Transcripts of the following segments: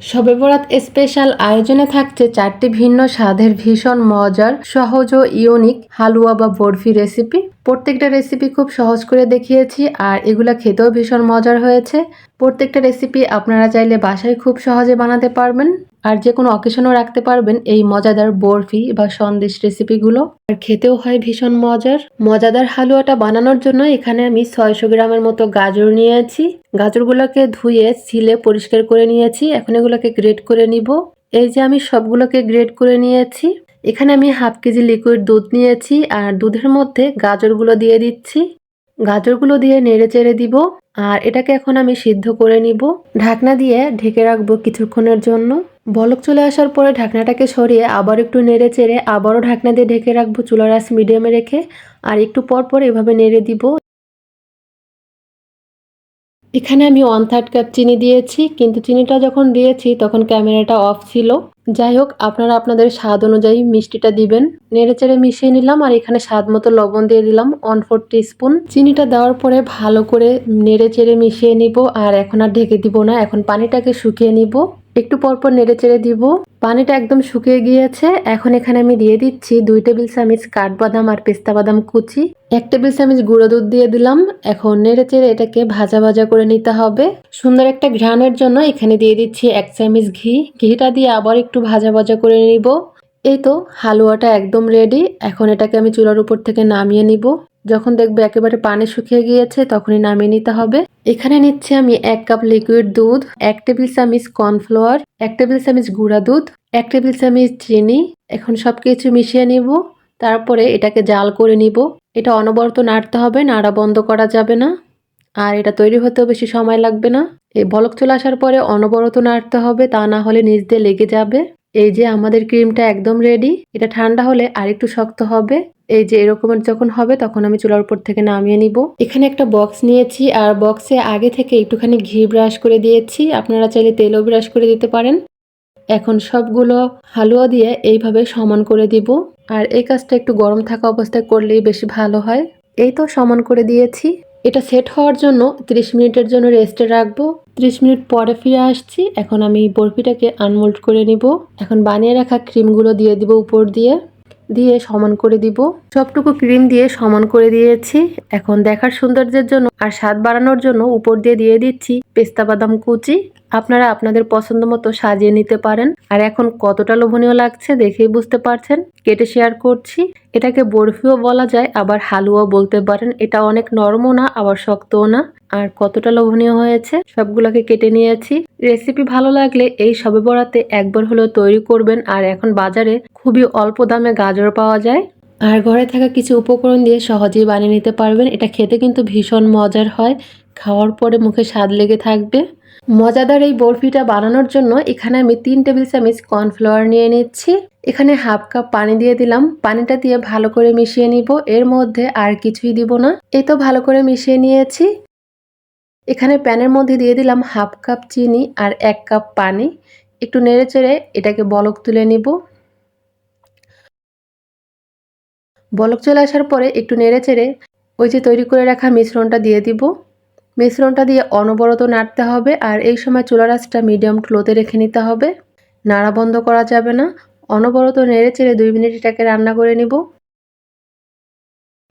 শবে বরাত স্পেশাল আয়োজনে থাকছে চারটি ভিন্ন স্বাদের ভীষণ মজার, সহজ ও ইউনিক হালুয়া বা বরফি রেসিপি। প্রত্যেকটা রেসিপি খুব সহজ করে দেখিয়েছি আর এগুলো খেতেও ভীষণ মজার হয়েছে। প্রত্যেকটা রেসিপি আপনারা চাইলে বাসায় খুব সহজে বানাতে পারবেন আর যে কোনো অকেশনও রাখতে পারবেন এই মজাদার বরফি বা সন্দেশ রেসিপিগুলো আর খেতেও হয় ভীষণ মজার। মজাদার হালুয়াটা বানানোর জন্য এখানে আমি ছয়শো গ্রামের মতো গাজর নিয়েছি। গাজরগুলোকে ধুয়ে ছিলে পরিষ্কার করে নিয়েছি। এখন এগুলোকে গ্রেট করে নিব। এই যে আমি সবগুলোকে গ্রেড করে নিয়েছি। এখানে আমি হাফ কেজি লিকুইড দুধ নিয়েছি আর দুধের মধ্যে গাজরগুলো দিয়ে দিচ্ছি। গাজরগুলো দিয়ে নেড়ে চেড়ে দিব আর এটাকে এখন আমি সিদ্ধ করে নিব। ঢাকনা দিয়ে ঢেকে রাখব কিছুক্ষণের জন্য। বলক চলে আসার পরে ঢাকনাটাকে সরিয়ে আবার একটু নেড়ে চেড়ে আবারও ঢাকনা দিয়ে ঢেকে রাখব চুলার আঁচ মিডিয়ামে রেখে। আর একটু পর পর এভাবে নেড়ে দিব। এখানে আমি ওয়ান থার্ড কাপ চিনি দিয়েছি, কিন্তু চিনিটা যখন দিয়েছি তখন ক্যামেরাটা অফ ছিল। যাই হোক, আপনারা আপনাদের স্বাদ অনুযায়ী মিষ্টিটা দিবেন। নেড়ে চেড়ে মিশিয়ে নিলাম আর এখানে স্বাদ মতো লবণ দিয়ে দিলাম ওয়ান ফোর স্পুন চিনিটা দেওয়ার পরে ভালো করে নেড়ে চেড়ে মিশিয়ে নিব, আর এখন আর ঢেকে দিব না, এখন পানিটাকে শুকিয়ে নিব। একটু পরপর নেড়ে চেড়ে দিব। পানিটা একদম শুকিয়ে গিয়েছে। এখন এখানে আমি দিয়ে দিচ্ছি দুই টেবিল চামচ কাঠবাদাম আর পেস্তা বাদাম কুচি। এক টেবিল চামচ গুঁড়ো দুধ দিয়ে দিলাম। এখন নেড়ে চেড়ে এটাকে ভাজা ভাজা করে নিতে হবে। সুন্দর একটা ঘ্রাণের জন্য এখানে দিয়ে দিচ্ছি এক চামচ ঘি। ঘিটা দিয়ে আবার একটু ভাজা ভাজা করে নিব। এই তো, হালুয়াটা একদম রেডি এখন এটাকে আমি চুলার উপর থেকে নামিয়ে নিব। যখন দেখবে একেবারে পানি শুকিয়ে গিয়েছে, তখনই নামিয়ে নিতে হবে। এখানে নিচ্ছি আমি এক কাপ লিকুইড দুধ, এক টেবিল চামচ কর্নফ্লাওয়ার এক টেবিল চামচ গুঁড়া দুধ, এক টেবিল চামচ চিনি। এখন সব কিছু মিশিয়ে নিব। তারপরে এটাকে জাল করে নিব। এটা অনবরত নাড়তে হবে, নাড়া বন্ধ করা যাবে না। আর এটা তৈরি হতেও বেশি সময় লাগবে না। এই বলক চলে আসার পরে অনবরত নাড়তে হবে, তা না হলে নিচ দিয়ে লেগে যাবে। এই যে আমাদের ক্রিমটা একদম রেডি এটা ঠান্ডা হলে আরেকটু শক্ত হবে। এই যে এরকমের যখন হবে, তখন আমি চুলার উপর থেকে নামিয়ে নিব। এখানে একটা বক্স নিয়েছি, আর বক্সে আগে থেকে একটুখানি ঘি ব্রাশ করে দিয়েছি। আপনারা চাইলে তেলও ব্রাশ করে দিতে পারেন। এখন সবগুলো হালুয়া দিয়ে এইভাবে সমান করে দিব। আর এই কাজটা একটু গরম থাকা অবস্থায় করলেই বেশি ভালো হয়। এই তো সমান করে দিয়েছি। এটা সেট হওয়ার জন্য 30 মিনিটের জন্য রেস্টে রাখব। 30 মিনিট পরে ফিরে আসছি। এখন আমি বরফিটাকে আনমোল্ড করে নিব। এখন বানিয়ে রাখা ক্রিমগুলো দিয়ে দিব উপর দিয়ে। দিয়ে সমান করে দিব। সবটুকু ক্রিম দিয়ে সমান করে দিয়েছি। এখন দেখার সৌন্দর্যের জন্য আর স্বাদ বাড়ানোর জন্য উপর দিয়ে দিয়ে দিচ্ছি পেস্তা বাদাম কুচি। আপনারা আপনাদের পছন্দ মতো সাজিয়ে নিতে পারেন। আর এখন কতটা লোভনীয় লাগছে দেখেই বুঝতে পারছেন। কেটে শেয়ার করছি। এটাকে বরফিও বলা যায়, আবার হালুয়াও বলতে পারেন। এটা অনেক নরমও না, আবার শক্তও না। আর কতটা লোভনীয় হয়েছে, সবগুলোকে কেটে নিয়েছি। রেসিপি ভালো লাগলে এই সবে বরাতে একবার হলেও তৈরি করবেন। আর এখন বাজারে খুবই অল্প দামে গাজর পাওয়া যায়। আর ঘরে থাকা কিছু উপকরণ দিয়ে সহজেই বানিয়ে নিতে পারবেন। এটা খেতে কিন্তু ভীষণ মজার হয়। খাওয়ার পরে মুখে স্বাদ লেগে থাকবে। মজাদার এই বরফিটা বানানোর জন্য এখানে আমি তিন টেবিল চামচ কর্নফ্লাওয়ার নিয়ে নিচ্ছি। এখানে হাফ কাপ পানি দিয়ে দিলাম। পানিটা দিয়ে ভালো করে মিশিয়ে নিব। এর মধ্যে আর কিছুই দিব না। এই তো ভালো করে মিশিয়ে নিয়েছি। এখানে প্যানের মধ্যে দিয়ে দিলাম হাফ কাপ চিনি আর এক কাপ পানি। একটু নেড়ে চেড়ে এটাকে বলক তুলে নিব। বলক চলে আসার পরে একটু নেড়ে চেড়ে ওই যে তৈরি করে রাখা মিশ্রণটা দিয়ে দিব। মিশ্রণটা দিয়ে অনবরত নাড়তে হবে আর এই সময় চুলার আঁচটা মিডিয়াম টু লোতে রেখে নিতে হবে। নাড়া বন্ধ করা যাবে না। অনবরত নেড়ে চেড়ে দুই মিনিট এটাকে রান্না করে নিব।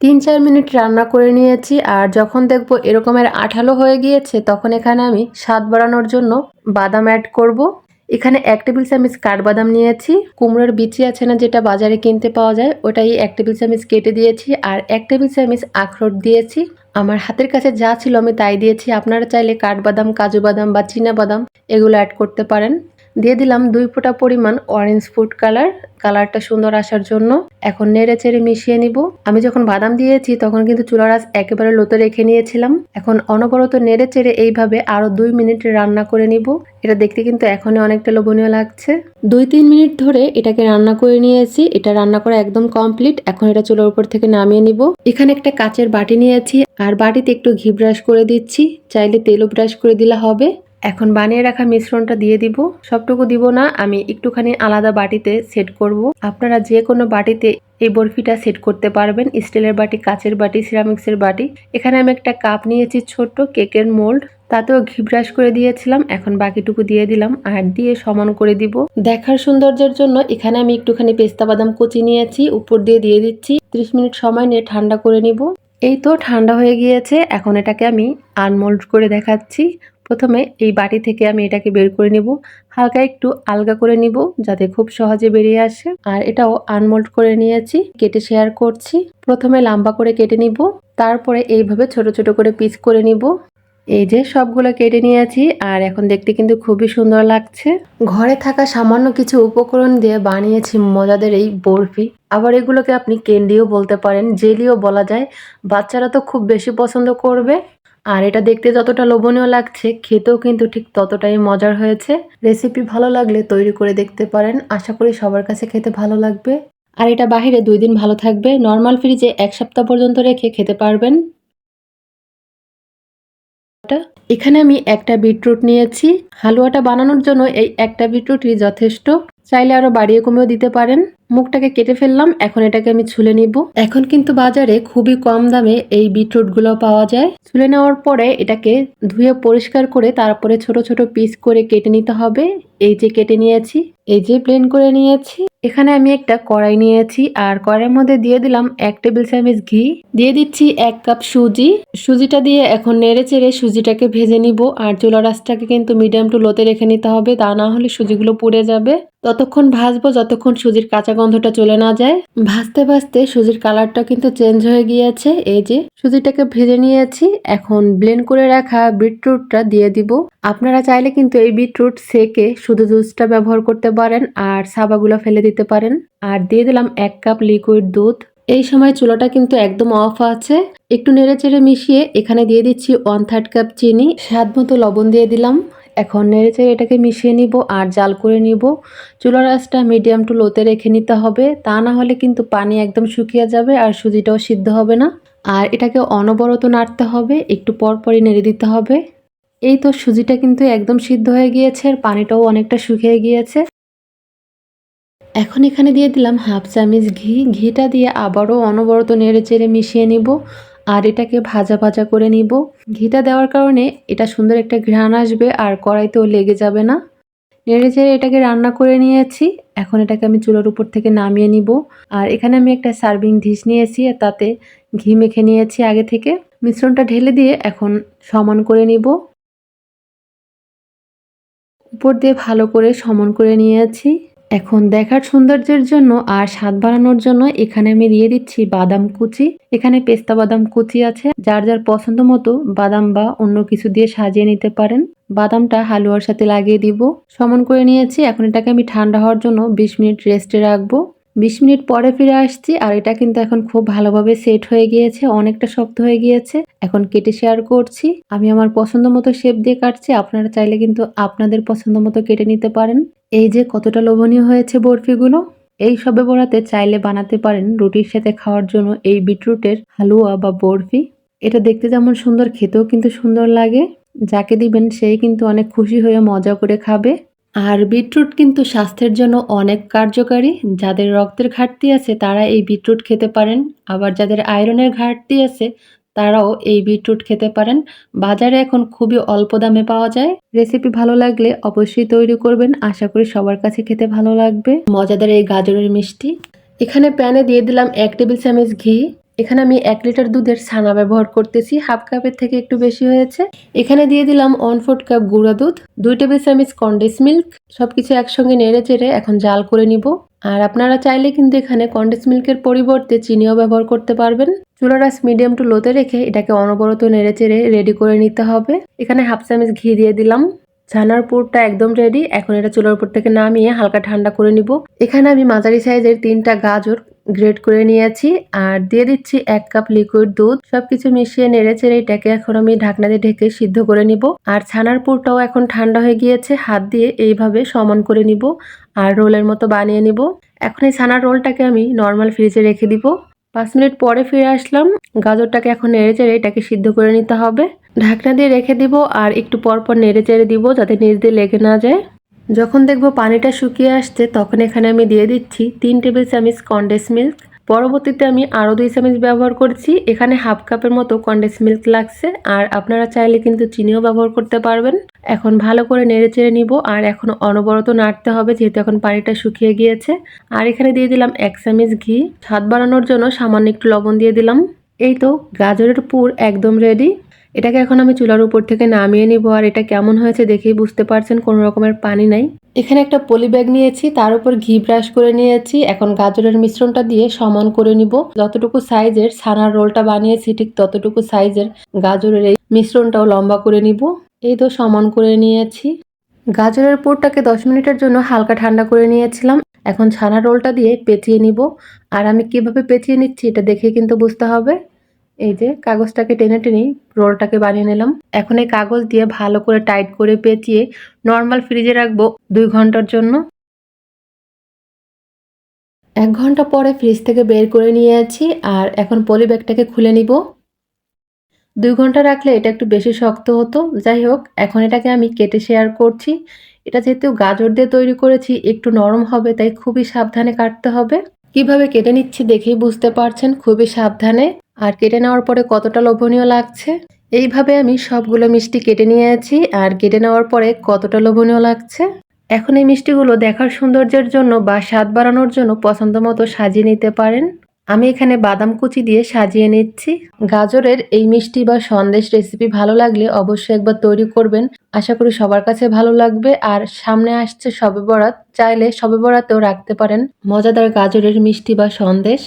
তিন চার মিনিট রান্না করে নিয়েছি আর যখন দেখব এরকমের আঠালো হয়ে গিয়েছে, তখন এখানে আমি স্বাদ বাড়ানোর জন্য বাদাম অ্যাড করব। এখানে এক টেবিল চামচ কাঠবাদাম নিয়েছি। কুমড়োর বিচি আছে না যেটা বাজারে কিনতে পাওয়া যায়, ওটাই এক টেবিল চামচ কেটে দিয়েছি আর এক টেবিল চামচ আখরোট দিয়েছি। আমার হাতের কাছে যা ছিল আমি তাই দিয়েছি। আপনারা চাইলে কাঠবাদাম কাজু বাদাম বা চীনা বাদাম এগুলো অ্যাড করতে পারেন। দিয়ে দিলাম দুই ফোঁটা পরিমাণ অরেঞ্জ ফুড কালার কালারটা সুন্দর আসার জন্য এখন নেড়ে চেড়ে মিশিয়ে নিব। আমি যখন বাদাম দিয়েছি, তখন কিন্তু চুলার আঁচ একেবারে লোতে রেখে নিয়েছিলাম। এখন অনবরত নেড়ে চেড়ে এইভাবে আরও দুই মিনিট রান্না করে নিব। এটা দেখতে কিন্তু এখনই অনেকটা লোভনীয় লাগছে। দুই তিন মিনিট ধরে এটাকে রান্না করে নিয়েছি। এটা রান্না করা একদম কমপ্লিট এখন এটা চুলার উপর থেকে নামিয়ে নিব। এখানে একটা কাচের বাটি নিয়েছি। আর বাটিতে একটু ঘি ব্রাশ করে দিচ্ছি। চাইলে তেলও ব্রাশ করে দিলে হবে। এখন বানিয়ে রাখা মিশ্রণটা দিয়ে দিব। সবটুকু দিব না, আমি একটুখানি আলাদা বাটিতে সেট করব। আপনারা যে কোনো বাটিতে এই বরফিটা সেট করতে পারবেন, স্টিলের বাটি, কাচের বাটি সিরামিক্সের বাটি। এখানে আমি একটা কাপ নিয়েছি ছোট্ট কেকের মোল্ড তাতেও ঘি ব্রাশ করে দিয়েছিলাম, এখন বাকিটুকু দিয়ে দিলাম আর দিয়ে সমান করে দিব। দেখার সৌন্দর্যের জন্য এখানে আমি একটুখানি পেস্তা বাদাম কুচি নিয়েছি, উপর দিয়ে দিয়ে দিচ্ছি। ত্রিশ মিনিট সময় নিয়ে ঠান্ডা করে নিব। এই তো ঠান্ডা হয়ে গিয়েছে, এখন এটাকে আমি আনমোল্ড করে দেখাচ্ছি। প্রথমে এই বাটি থেকে আমি এটাকে বের করে নিব। হালকা একটু আলগা করে নিব যাতে খুব সহজে বেরিয়ে আসে। আর এটাও আনমোল্ড করে নিয়েছি, কেটে শেয়ার করছি। প্রথমে লম্বা করে কেটে নিব, তারপরে এইভাবে ছোট ছোট করে পিস করে নিব। এই যে সবগুলো কেটে নিয়েছি আর এখন দেখতে কিন্তু খুবই সুন্দর লাগছে। ঘরে থাকা সামান্য কিছু উপকরণ দিয়ে বানিয়েছি মজাদের এই বরফি। আবার এগুলোকে আপনি ক্যান্ডিও বলতে পারেন, জেলিও বলা যায়। বাচ্চারা তো খুব বেশি পছন্দ করবে। আর এটা দেখতে যতটা লোভনীয় লাগছে, খেতেও কিন্তু ঠিক ততটাই মজার হয়েছে। রেসিপি ভালো লাগলে তৈরি করে দেখতে পারেন। আশা করি সবার কাছে খেতে ভালো লাগবে। আর এটা বাহিরে দুই দিন ভালো থাকবে। নর্মাল ফ্রিজে এক সপ্তাহ পর্যন্ত রেখে খেতে পারবেন। এখানে আমি একটা বিটরুট নিয়েছি। হালুয়াটা বানানোর জন্য এই একটা বিটরুটই যথেষ্ট। চাইলে আরও বাড়িয়ে কমেও দিতে পারেন। মুখটাকে কেটে ফেললাম এখন এটাকে আমি ছুলে নিব। এখন কিন্তু বাজারে খুবই কম দামে এই বিটরুটগুলো পাওয়া যায়। ছুলে নেওয়ার পরে এটাকে ধুয়ে পরিষ্কার করে তারপরে ছোট ছোট পিস করে কেটে নিতে হবে। এই যে কেটে নিয়েছি এই যে প্লেন করে নিয়েছি। এখানে আমি একটা কড়াই নিয়েছি আর কড়াইয়ের মধ্যে দিয়ে দিলাম এক টেবিল চামচ ঘি। দিয়ে দিচ্ছি এক কাপ সুজি। সুজিটা দিয়ে এখন নেড়ে চেড়ে সুজিটাকে ভেজে নিব। আর চুলা রাসটাকে কিন্তু মিডিয়াম টু লোতে রেখে নিতে হবে তা না হলে সুজিগুলো পুড়ে যাবে। ততক্ষণ ভাজবো যতক্ষণ সুজির কাঁচা গন্ধটা চলে না যায়। ভাজতে ভাজতে সুজির কালারটা কিন্তু চেঞ্জ হয়ে গিয়েছে। এই যে, সুজিটাকে ভেজে নিয়েছি। এখন ব্লেন্ড করে রাখা বিটরুটটা দিয়ে দিব। আপনারা চাইলে কিন্তু এই বিটরুট সেকে শুধু জুসটা ব্যবহার করতে পারেন আর সাবাগুলো ফেলে দিতে পারেন। আর দিয়ে দিলাম এক কাপ লিকুইড দুধ। এই সময় চুলাটা কিন্তু একদম অফ আছে। একটু নেড়ে চেড়ে মিশিয়ে এখানে দিয়ে দিচ্ছি ওয়ান থার্ড কাপ চিনি। স্বাদ মতো লবণ দিয়ে দিলাম। এখন নেড়ে চেড়ে এটাকে মিশিয়ে নিব আর জাল করে নিব। চুলার আঁচটা মিডিয়াম টু লোতে রেখে নিতে হবে। তা না হলে কিন্তু পানি একদম শুকিয়ে যাবে আর সুজিটাও সিদ্ধ হবে না। আর এটাকে অনবরত নাড়তে হবে, একটু পর পরই নেড়ে দিতে হবে। এই তো সুজিটা কিন্তু একদম সিদ্ধ হয়ে গিয়েছে, আর পানিটাও অনেকটা শুকিয়ে গিয়েছে। এখন এখানে দিয়ে দিলাম হাফ চামচ ঘি। ঘিটা দিয়ে আবারও অনবরত নেড়ে চেড়ে মিশিয়ে নিব। আর এটাকে ভাজা ভাজা করে নিব। ঘিটা দেওয়ার কারণে এটা সুন্দর একটা ঘ্রাণ আসবে আর কড়াইতেও লেগে যাবে না। নেড়ে চেড়ে এটাকে রান্না করে নিয়েছি। এখন এটাকে আমি চুলোর উপর থেকে নামিয়ে নিব। আর এখানে আমি একটা সার্ভিং ডিশ নিয়েছি আর তাতে ঘি মেখে নিয়েছি আগে থেকে। মিশ্রণটা ঢেলে দিয়ে এখন সমান করে নিব। উপর দিয়ে ভালো করে সমান করে নিয়েছি। এখন দেখার সৌন্দর্যের জন্য আর স্বাদ বাড়ানোর জন্য এখানে আমি দিয়ে দিচ্ছি বাদাম কুচি। এখানে পেস্তা বাদাম কুচি আছে। যার যার পছন্দ মতো বাদাম বা অন্য কিছু দিয়ে সাজিয়ে নিতে পারেন। বাদামটা হালুয়ার সাথে লাগিয়ে দিব। সমান করে নিয়েছি। এখন এটাকে আমি ঠান্ডা হওয়ার জন্য বিশ মিনিট রেস্টে রাখব। বিশ মিনিট পরে ফিরে আসছি, আর এটা কিন্তু এখন খুব ভালোভাবে সেট হয়ে গিয়েছে, অনেকটা শক্ত হয়ে গিয়েছে। এখন কেটে শেয়ার করছি। আমি আমার পছন্দ মতো শেপ দিয়ে কাটছি, আপনারা চাইলে কিন্তু আপনাদের পছন্দ মতো কেটে নিতে পারেন। এই যে কতটা লোভনীয় হয়েছে বরফিগুলো, এই সবে বরাতে চাইলে বানাতে পারেন রুটির সাথে খাওয়ার জন্য এই বিটরুটের হালুয়া বা বরফি। এটা দেখতে যেমন সুন্দর, খেতেও কিন্তু সুন্দর লাগে। যাকে দিবেন সেই কিন্তু অনেক খুশি হয়ে মজা করে খাবে। আর বিটরুট কিন্তু স্বাস্থ্যের জন্য অনেক কার্যকারী। যাদের রক্তের ঘাটতি আছে, তারা এই বিটরুট খেতে পারেন। আবার যাদের আয়রনের ঘাটতি আছে, তারাও এই বিটরুট খেতে পারেন। বাজারে এখন খুবই অল্প দামে পাওয়া যায়। রেসিপি ভালো লাগলে অবশ্যই তৈরি করবেন। আশা করি সবার কাছে খেতে ভালো লাগবে। মজাদার এই গাজরের মিষ্টি। এখানে প্যানে দিয়ে দিলাম এক টেবিল চামচ ঘি। এখানে আমি এক লিটার দুধের ছানা ব্যবহার করতেছি, হাফ কাপের থেকে একটু বেশি হয়েছে। এখানে দিয়ে দিলাম ওয়ান ফোর্থ কাপ গুঁড়া দুধ, দুই টেবিল চামচ কন্ডেন্স মিল্ক, সবকিছু একসঙ্গে নেড়ে চেড়ে এখন জাল করে নিব। আর আপনারা চাইলে কিন্তু এখানে কন্ডেন্স মিল্কের পরিবর্তে চিনিও ব্যবহার করতে পারবেন। চুলার আঁচ মিডিয়াম টু লোতে রেখে এটাকে অনবরত নেড়ে চেড়ে রেডি করে নিতে হবে। এখানে হাফ চামচ ঘি দিয়ে দিলাম। ছানার পুরটা একদম রেডি, এখন এটা চুলার উপর থেকে নামিয়ে হালকা ঠান্ডা করে নিব। এখানে আমি মাঝারি সাইজের তিনটা গাজর গ্রেট করে নিয়েছি আর দিয়ে দিচ্ছি এক কাপ লিকুইড দুধ। সবকিছু মিশিয়ে নেড়ে চেড়ে এটাকে এখন আমি ঢাকনা দিয়ে ঢেকে সিদ্ধ করে নিব। আর ছানার পুরটাও এখন ঠান্ডা হয়ে গিয়েছে, হাত দিয়ে এইভাবে সমান করে নিব আর রোলের মতো বানিয়ে নিব। এখন এই ছানার রোলটাকে আমি নর্মাল ফ্রিজে রেখে দিব। পাঁচ মিনিট পরে ফিরে আসলাম। গাজরটাকে এখন নেড়ে চেড়ে এটাকে সিদ্ধ করে নিতে হবে। ঢাকনা দিয়ে রেখে দিব আর একটু পর পর নেড়ে চেড়ে দিব যাতে নিচ দিয়ে লেগে না যায়। যখন দেখব পানিটা শুকিয়ে আসছে, তখন এখানে আমি দিয়ে দিচ্ছি তিন টেবিল চামচ কন্ডেন্স মিল্ক পরবর্তীতে আমি আরও দুই চামচ ব্যবহার করছি। এখানে হাফ কাপের মতো কন্ডেন্স মিল্ক লাগছে। আর আপনারা চাইলে কিন্তু চিনিও ব্যবহার করতে পারবেন। এখন ভালো করে নেড়ে চেড়ে নিব। আর এখন অনবরত নাড়তে হবে, যেহেতু এখন পানিটা শুকিয়ে গিয়েছে। আর এখানে দিয়ে দিলাম এক চামচ ঘি। স্বাদ বাড়ানোর জন্য সামান্য একটু লবণ দিয়ে দিলাম। এই তো গাজরের পুর একদম রেডি এটাকে এখন আমি চুলার উপর থেকে নামিয়ে নিব আর এটা কেমন হয়েছে দেখেই বুঝতে পারছেন, কোনো রকমের পানি নাই। এখানে একটা পলি ব্যাগ নিয়েছি, তার উপর ঘি ব্রাশ করে নিয়েছি, এখন গাজরের মিশ্রণটা দিয়ে সমান করে নিব। যতটুকু সাইজের, ছানার রোলটা বানিয়েছি, ঠিক ততটুকু সাইজের গাজরের এই মিশ্রণটাও লম্বা করে নিব। এই তো সমান করে নিয়েছি। গাজরের পুরটাকে দশ মিনিটের জন্য হালকা ঠান্ডা করে নিয়েছিলাম। এখন ছানা রোলটা দিয়ে পেঁচিয়ে নিব। আর আমি কীভাবে পেঁচিয়ে নিচ্ছি এটা দেখে কিন্তু বুঝতে হবে। এই যে কাগজটাকে টেনে টেনে রোলটাকে বানিয়ে নিলাম। এখন এই কাগজ দিয়ে ভালো করে টাইট করে পেঁচিয়ে নর্মাল ফ্রিজে রাখব দুই ঘণ্টার জন্য। এক ঘণ্টা পরে ফ্রিজ থেকে বের করে নিয়ে আছি আর এখন পলি ব্যাগটাকে খুলে নিব। দুই ঘণ্টা রাখলে এটা একটু বেশি শক্ত হতো। যাই হোক, এখন এটাকে আমি কেটে শেয়ার করছি। এটা যেহেতু গাজর দিয়ে তৈরি করেছি, একটু নরম হবে, তাই খুবই সাবধানে কাটতে হবে। কীভাবে কেটে নিচ্ছি দেখেই বুঝতে পারছেন, খুবই সাবধানে। আর কেটে নেওয়ার পরে কতটা লোভনীয় লাগছে? এইভাবে আমি সবগুলো মিষ্টি কেটে নিয়েছি আর কেটে নেওয়ার পরে কতটা লোভনীয় লাগছে? এখন এই মিষ্টিগুলো দেখার সৌন্দর্যের জন্য বা স্বাদ বাড়ানোর জন্য পছন্দ মতো সাজিয়ে নিতে পারেন। আমি এখানে বাদাম কুচি দিয়ে সাজিয়ে নিচ্ছি। গাজরের এই মিষ্টি বা সন্দেশ রেসিপি ভালো লাগলে অবশ্যই একবার তৈরি করবেন। আশা করি সবার কাছে ভালো লাগবে। আর সামনে আসছে সবে বরাত, চাইলে সবে বরাতেও রাখতে পারেন মজাদার গাজরের মিষ্টি বা সন্দেশ।